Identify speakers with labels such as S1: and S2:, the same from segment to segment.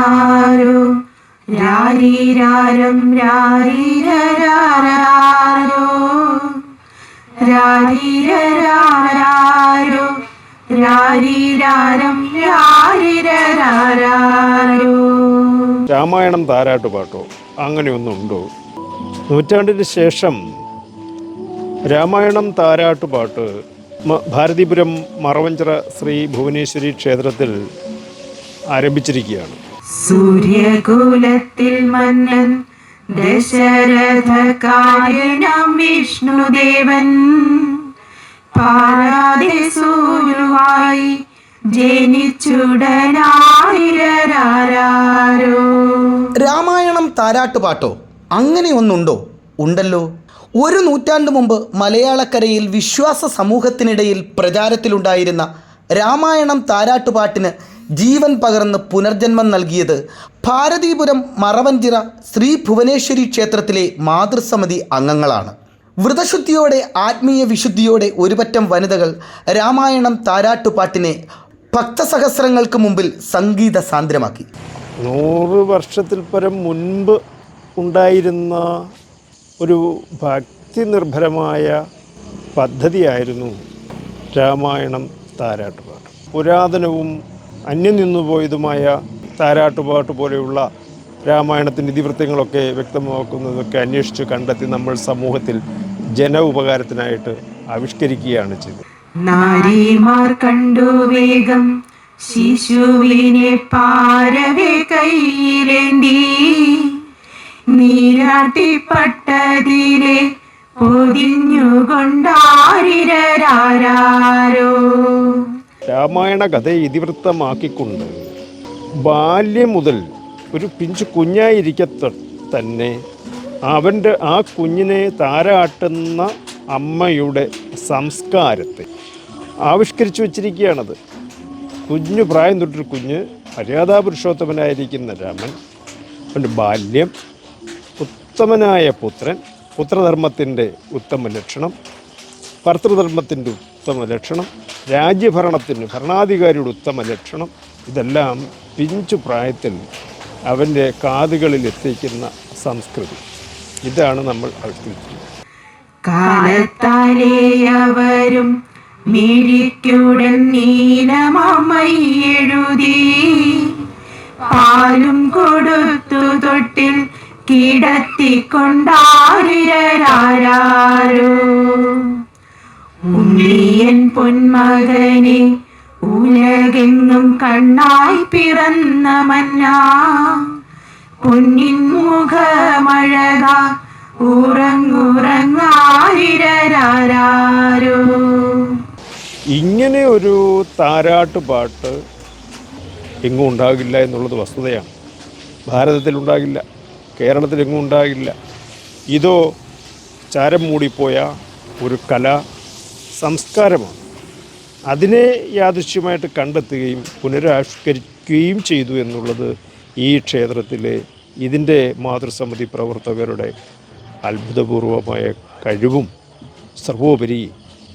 S1: രാരാരോ രാരീരാരം രാരീരാരോ രാരീരാരോ രാരീരാരം രാരീരാരോ
S2: രാമായണം താരാട്ടുപാട്ടോ അങ്ങനെയൊന്നുണ്ടോ? നൂറ്റാണ്ടിന് ശേഷം രാമായണം താരാട്ടുപാട്ട് ഭാരതീപുരം മറവഞ്ചിറ ശ്രീ ഭുവനേശ്വരി ക്ഷേത്രത്തിൽ ആരംഭിച്ചിരിക്കുകയാണ്.
S1: സൂര്യകുലത്തിൽ മന്നൻ ദശരഥ കായനം വിഷ്ണുദേവൻ പാരാതെ ജനിച്ചുടനായിരരാരോ
S3: രാമായണം താരാട്ടുപാട്ടോ അങ്ങനെ ഒന്നുണ്ടോ? ഉണ്ടല്ലോ. ഒരു നൂറ്റാണ്ട് മുമ്പ് മലയാളക്കരയിൽ വിശ്വാസ സമൂഹത്തിനിടയിൽ പ്രചാരത്തിലുണ്ടായിരുന്ന രാമായണം താരാട്ടുപാട്ടിന് ജീവൻ പകർന്ന് പുനർജന്മം നൽകിയത് ഭാരതീപുരം മറവഞ്ചിറ ശ്രീ ഭുവനേശ്വരി ക്ഷേത്രത്തിലെ മാതൃസമിതി അംഗങ്ങളാണ്. വ്രതശുദ്ധിയോടെ ആത്മീയ വിശുദ്ധിയോടെ ഒരുപറ്റം വനിതകൾ രാമായണം താരാട്ടുപാട്ടിനെ ഭക്തസഹസ്രങ്ങൾക്ക് മുമ്പിൽ സംഗീത സാന്ദ്രമാക്കി.
S2: നൂറ് വർഷത്തിൽ പരം മുൻപ് ഉണ്ടായിരുന്ന ഒരു ഭക്തി നിർഭരമായ പദ്ധതിയായിരുന്നു രാമായണം താരാട്ടുപാട്ട്. പുരാതനവും അന്യം നിന്നുപോയതുമായ താരാട്ടുപാട്ട് പോലെയുള്ള രാമായണത്തിന്റെ ഇതിവൃത്തങ്ങളൊക്കെ വ്യക്തമാക്കുന്നതൊക്കെ അന്വേഷിച്ച് കണ്ടെത്തി നമ്മൾ സമൂഹത്തിൽ ജന ഉപകാരത്തിനായിട്ട് ആവിഷ്കരിക്കുകയാണ് ചെയ്തത്.
S1: കണ്ടു വേഗം ശിശുവിനെ പാരവേ കയ്യിലേന്തി. നീരാട്ടിപ്പട്ടതിലെ പൊതിഞ്ഞുകൊണ്ടാരിരരാരോ
S2: രാമായണ കഥയെ ഇതിവൃത്തമാക്കിക്കൊണ്ട് ബാല്യം മുതൽ ഒരു പിഞ്ചു കുഞ്ഞായിരിക്കത്ത തന്നെ അവന്റെ ആ കുഞ്ഞിനെ താരാട്ടുന്ന അമ്മയുടെ സംസ്കാരത്തെ ആവിഷ്കരിച്ചു വച്ചിരിക്കുകയാണത്. കുഞ്ഞു പ്രായം തൊട്ടൊരു കുഞ്ഞ് മര്യാദാ പുരുഷോത്തമനായിരിക്കുന്ന രാമൻ അവന്റെ ബാല്യം ഉത്തമനായ പുത്രൻ പുത്രധർമ്മത്തിന്റെ ഉത്തമ ലക്ഷണം ഭർത്തൃധർമ്മത്തിന്റെ ഉത്തമ ലക്ഷണം. രാജ്യഭരണത്തിന് ഭരണാധികാരിയുടെ ഉത്തമ ലക്ഷണം. ഇതെല്ലാം പിഞ്ചു പ്രായത്തിൽ അവന്റെ കാതുകളിൽ എത്തിക്കുന്ന സംസ്കൃതി. ഇതാണ് നമ്മൾ ആവിഷ്കരിക്കുന്നത്
S1: കാലത്താലേ അവരും മിഴിക്കുടൻ നീലമമ്മൈ എഴുതി പാലും കൊടുത്തു തൊട്ടിൽ കിടത്തിക്കൊണ്ടാരിരരാരോ ഉണ്ണിയൻ പൊന്മകനെ ഉലകെങ്ങും കണ്ണായി പിറന്ന മന്ന. പൊന്നിൻ മുഖമഴക
S2: ഇങ്ങനെ ഒരു താരാട്ട് പാട്ട് എങ്ങും ഉണ്ടാകില്ല എന്നുള്ളത് വസ്തുതയാണ്. ഭാരതത്തിലുണ്ടാകില്ല കേരളത്തിലെങ്ങും ഉണ്ടാകില്ല. ഇതോ ചാരം മൂടിപ്പോയ ഒരു കല സംസ്കാരമാണ്. അതിനെ യാദൃശ്യമായിട്ട് കണ്ടെത്തുകയും പുനരാവിഷ്കരിക്കുകയും ചെയ്തു എന്നുള്ളത് ഈ ക്ഷേത്രത്തിലെ ഇതിന്റെ മാതൃസമിതി പ്രവർത്തകരുടെ അത്ഭുതപൂർവമായ കഴിവും സർവോപരി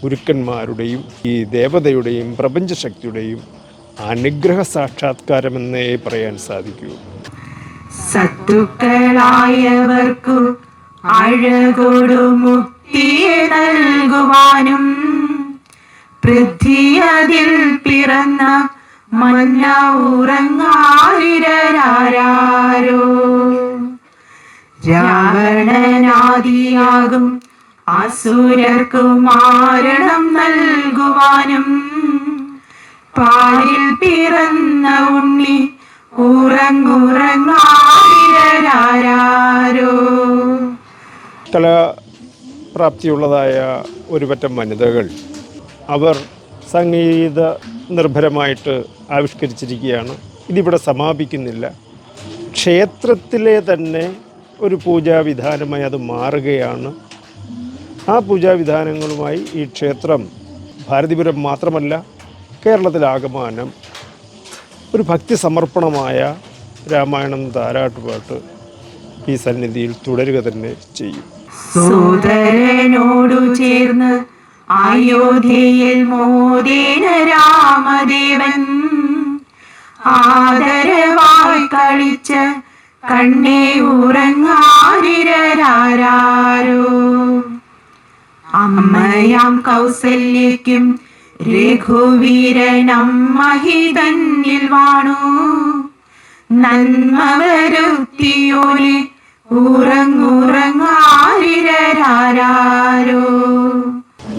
S2: ഗുരുക്കന്മാരുടെയും ഈ ദേവതയുടെയും പ്രപഞ്ചശക്തിയുടെയും അനുഗ്രഹ സാക്ഷാത്കാരമെന്നേ പറയാൻ സാധിക്കൂ.
S1: സത്തുക്കളായവർക്കു അഴകൊടു മുക്തിയെ നൽകുവാനും പൃഥ്വിയതിൽ പിറന്ന മന്ന ഉറങ്ങാരിരരാരോ രാവണനാദിയാകും അസുരർക്കു മാരണം നൽകുവാനും പാലിൽ പിറന്ന ഉണ്ണി ഉറങ്ങുറങ്ങാരിരരാരോ
S2: കലാപ്രാപ്തിയുള്ളതായ ഒരു പറ്റം വനിതകൾ അവർ സംഗീത നിർഭരമായിട്ട് ആവിഷ്കരിച്ചിരിക്കുകയാണ്. ഇതിവിടെ സമാപിക്കുന്നില്ല. ക്ഷേത്രത്തിലെ തന്നെ ഒരു പൂജാവിധാനമായി അത് മാറുകയാണ്. ആ പൂജാവിധാനങ്ങളുമായി ഈ ക്ഷേത്രം ഭാരതിപുരം മാത്രമല്ല കേരളത്തിലാകമാനം ഒരു ഭക്തി സമർപ്പണമായ രാമായണം താരാട്ടുപാട്ട് ഈ സന്നിധിയിൽ തുടരുക തന്നെ ചെയ്യും.
S1: ചേർന്ന് അയോധ്യയിൽ മോദിന രാമദേവൻ ആദരവായി കളിച്ച കണ്ണേ ഉറങ്ങാരിരാരോ അമ്മയാം കൗസല്യയ്ക്കും രഘുവീരനം മഹിതന്നിൽ വാണു. നന്മ വരുത്തിയോലെ ഉറങ്ങുറങ്ങാരിരാരോ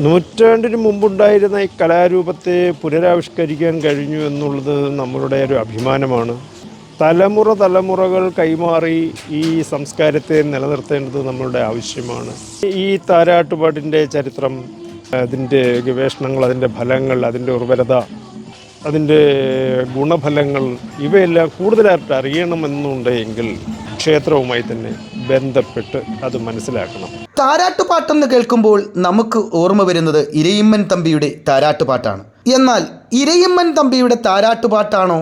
S2: നൂറ്റാണ്ടിന് മുമ്പുണ്ടായിരുന്ന ഈ കലാരൂപത്തെ പുനരാവിഷ്കരിക്കാൻ കഴിഞ്ഞു എന്നുള്ളത് നമ്മളുടെ ഒരു അഭിമാനമാണ്. തലമുറ തലമുറകൾ കൈമാറി ഈ സംസ്കാരത്തെ നിലനിർത്തേണ്ടത് നമ്മളുടെ ആവശ്യമാണ്. ഈ താരാട്ടുപാട്ടിന്റെ ചരിത്രം അതിന്റെ ഗവേഷണങ്ങൾ അതിന്റെ ഫലങ്ങൾ അതിന്റെ ഉർവരത അതിന്റെ ഗുണഫലങ്ങൾ ഇവയെല്ലാം കൂടുതലായിട്ട് അറിയണമെന്നുണ്ടെങ്കിൽ ക്ഷേത്രവുമായി തന്നെ ബന്ധപ്പെട്ട് അത് മനസ്സിലാക്കണം.
S3: താരാട്ടുപാട്ടെന്ന് കേൾക്കുമ്പോൾ നമുക്ക് ഓർമ്മ വരുന്നത് ഇരയിമ്മൻ തമ്പിയുടെ താരാട്ടുപാട്ടാണ്. എന്നാൽ ഇരയിമ്മൻ തമ്പിയുടെ താരാട്ടുപാട്ടാണോ?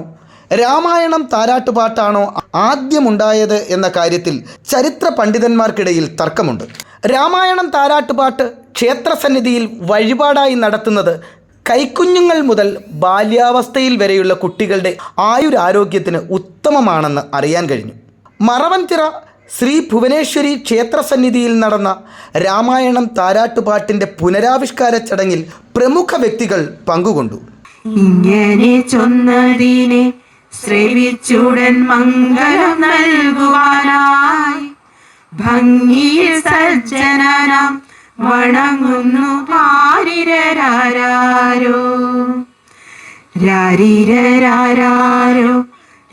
S3: രാമായണം താരാട്ടുപാട്ടാണോ ആദ്യമുണ്ടായത് എന്ന കാര്യത്തിൽ ചരിത്ര പണ്ഡിതന്മാർക്കിടയിൽ തർക്കമുണ്ട്. രാമായണം താരാട്ടുപാട്ട് ക്ഷേത്രസന്നിധിയിൽ വഴിപാടായി നടത്തുന്നത് കൈക്കുഞ്ഞുങ്ങൾ മുതൽ ബാല്യാവസ്ഥയിൽ വരെയുള്ള കുട്ടികളുടെ ആയുരാരോഗ്യത്തിന് ഉത്തമമാണെന്ന് അറിയാൻ കഴിഞ്ഞു. മറവൻതിറ ശ്രീ ഭുവനേശ്വരി ക്ഷേത്രസന്നിധിയിൽ നടന്ന രാമായണം താരാട്ടുപാട്ടിന്റെ പുനരാവിഷ്കാര ചടങ്ങിൽ പ്രമുഖ വ്യക്തികൾ പങ്കുകൊണ്ടു.
S1: ഇങ്ങനെ ചൊന്നതിനെ ശ്രവിച്ചുടൻ മംഗളം നൽകുവാനായി ഭംഗിയിൽ സജ്ജനനം വണങ്ങുന്നു പാരിരാരോ രാരിരാരോ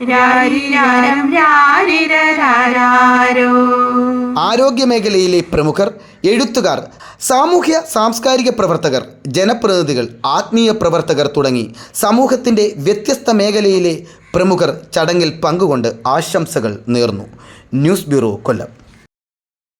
S1: രാരിരാരം
S3: മേഖലയിലെ പ്രമുഖർ എഴുത്തുകാർ സാമൂഹ്യ സാംസ്കാരിക പ്രവർത്തകർ ജനപ്രതിനിധികൾ ആത്മീയ പ്രവർത്തകർ തുടങ്ങി സമൂഹത്തിന്റെ വ്യത്യസ്ത മേഖലയിലെ പ്രമുഖർ ചടങ്ങിൽ പങ്കുകൊണ്ട് ആശംസകൾ നേർന്നു. News bureau Kollam.